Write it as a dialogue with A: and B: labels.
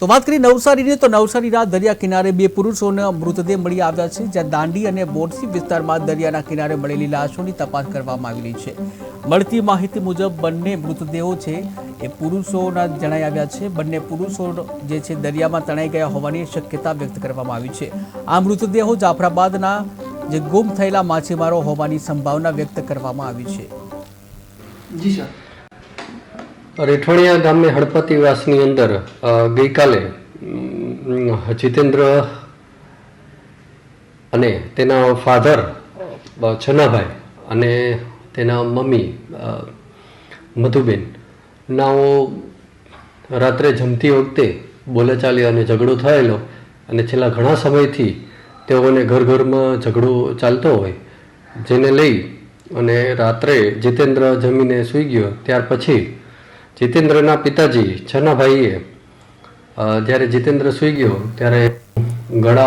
A: તો વાત કરીએ નવસારીની, તો નવસારીના દરિયા કિનારે બે પુરુષોના મૃતદેહ મળી આવ્યા છે, જ્યાં દાંડી અને બોરસી વિસ્તારમાં દરિયાના કિનારે મળેલી લાશોની તપાસ કરવામાં આવી રહી છે. મળતી માહિતી મુજબ, બંને મૃતદેહો છે એ પુરુષોના જણાઈ આવ્યા છે. બંને પુરુષો જે છે દરિયામાં તણાઈ ગયા હોવાની શક્યતા વ્યક્ત કરવામાં આવી છે. આ મૃતદેહો જાફરાબાદના જે ગુમ થયેલા માછીમારો હોવાની સંભાવના વ્યક્ત કરવામાં આવી છે.
B: જી, સર.
C: રેઠોણિયા ગામે હળપતિવાસની અંદર ગઈકાલે જીતેન્દ્ર અને તેના ફાધર છનાભાઈ અને તેના મમ્મી મધુબેન, નાઓ રાત્રે જમતી વખતે બોલાચાલી અને ઝઘડો થયેલો અને છેલ્લા ઘણા સમયથી તેઓને ઘર ઘરમાં ઝઘડો ચાલતો હોય, જેને લઈ અને રાત્રે જીતેન્દ્ર જમીને સૂઈ ગયો, ત્યાર પછી જીતેન્દ્રના પિતાજી છનાભાઈએ જ્યારે જીતેન્દ્ર સૂઈ ગયો ત્યારે ગળા